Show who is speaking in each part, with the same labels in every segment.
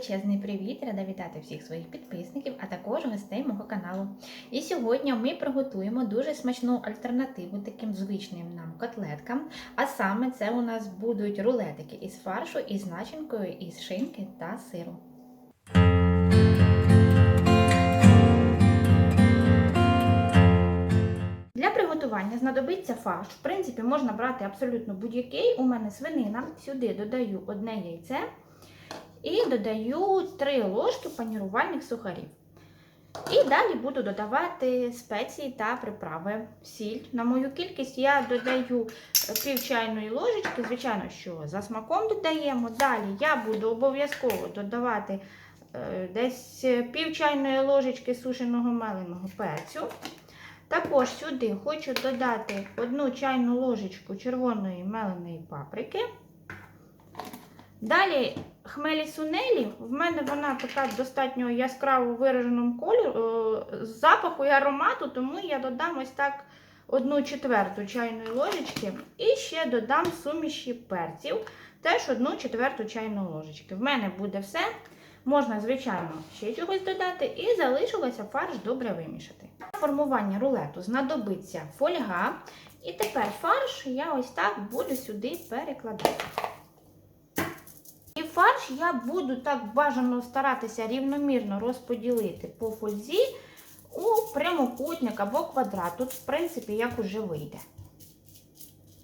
Speaker 1: величезний привіт! Рада вітати всіх своїх підписників, а також гостей мого каналу. І сьогодні ми приготуємо дуже смачну альтернативу таким звичним нам котлеткам. А саме це у нас будуть рулетики із фаршу, із начинкою, із шинки та сиру. Для приготування знадобиться фарш. В принципі, можна брати абсолютно будь-який. У мене свинина. Сюди додаю одне яйце і додаю 3 ложки панірувальних сухарів. І далі буду додавати спеції та приправи. Сіль. На мою кількість я додаю пів чайної ложечки, звичайно, що за смаком додаємо. Далі я буду обов'язково додавати е, десь пів чайної ложечки сушеного меленого перцю. Також сюди хочу додати одну чайну ложечку червоної меленої паприки. Далі хмелі сунелі, в мене вона така достатньо яскраво вираженому кольору, е, запаху і аромату, тому я додам ось так одну четверту чайної ложечки. І ще додам суміші перців, теж одну четверту чайної ложечки. В мене буде все. Можна, звичайно, ще чогось додати, і залишилося фарш добре вимішати. Для формування рулету знадобиться фольга. І тепер фарш я ось так буду сюди перекладати. Фарш я буду так бажано старатися рівномірно розподілити по фользі у прямокутник або квадрат. Тут, в принципі, як уже вийде.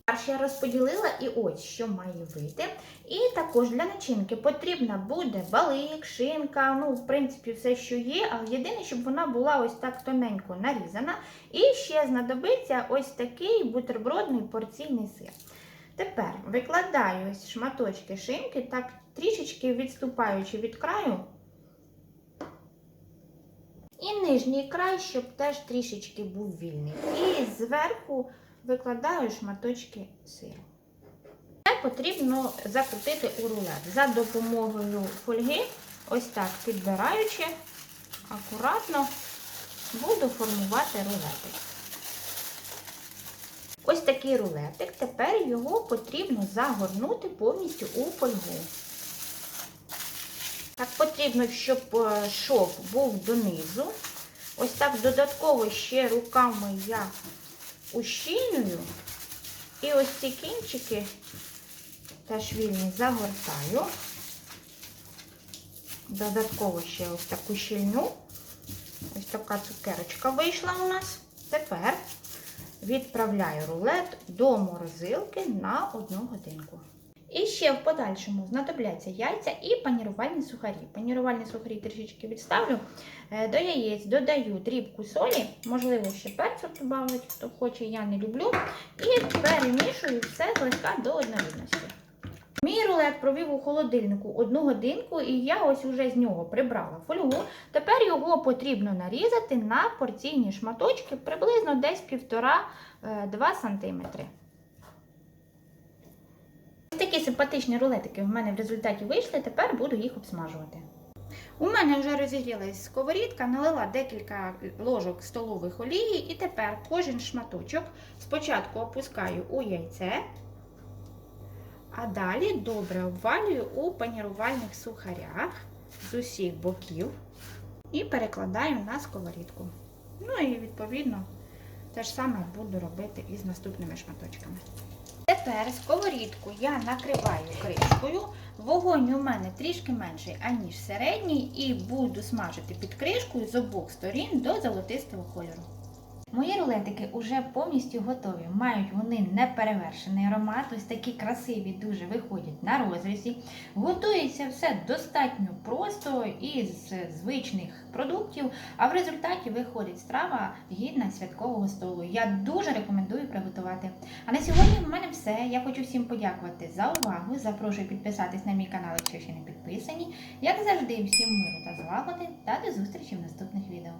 Speaker 1: Фарш я розподілила і ось що має вийти. І також для начинки потрібна буде балик, шинка, ну, в принципі, все, що є, але єдине, щоб вона була ось так тоненько нарізана. І ще знадобиться ось такий бутербродний порційний сир. Тепер викладаю ось шматочки шинки, так трішечки відступаючи від краю. І нижній край, щоб теж трішечки був вільний. І зверху викладаю шматочки сиру. Це потрібно закрутити у рулет. За допомогою фольги, ось так підбираючи, акуратно буду формувати рулетик. Ось такий рулетик. Тепер його потрібно загорнути повністю у фольгу. Так потрібно, щоб шов був донизу. Ось так додатково ще руками я ущільнюю. І ось ці кінчики теж вільні загортаю. Додатково ще ось таку щільню. Ось така цукерочка вийшла у нас. Тепер відправляю рулет до морозилки на 1 годинку. І ще в подальшому знадобляться яйця і панірувальні сухарі. Панірувальні сухарі трішечки відставлю. Е, До яєць додаю дрібку солі, можливо, ще перцю додавлять, хто хоче, я не люблю. І перемішую все злегка до однорідності. Мій рулет провів у холодильнику одну годинку, і я ось уже з нього прибрала фольгу. Тепер його потрібно нарізати на порційні шматочки приблизно десь 1,5-2 см. Ось такі симпатичні рулетики в мене в результаті вийшли, тепер буду їх обсмажувати. У мене вже розігрілась сковорідка, налила декілька ложок столових олії, і тепер кожен шматочок спочатку опускаю у яйце, а далі добре обвалюю у панірувальних сухарях з усіх боків і перекладаю на сковорідку. Ну і відповідно те ж саме буду робити і з наступними шматочками. Тепер сковорідку я накриваю кришкою. Вогонь у мене трішки менший, аніж середній, і буду смажити під кришкою з обох сторін до золотистого кольору. Мої рулетики вже повністю готові. Мають вони неперевершений аромат, ось такі красиві дуже виходять на розрізі. Готується все достатньо просто із звичних продуктів, а в результаті виходить страва гідна святкового столу. Я дуже рекомендую приготувати. А на сьогодні в мене все. Я хочу всім подякувати за увагу. Запрошую підписатись на мій канал, якщо ще не підписані. Як завжди, всім миру та злагоди та до зустрічі в наступних відео.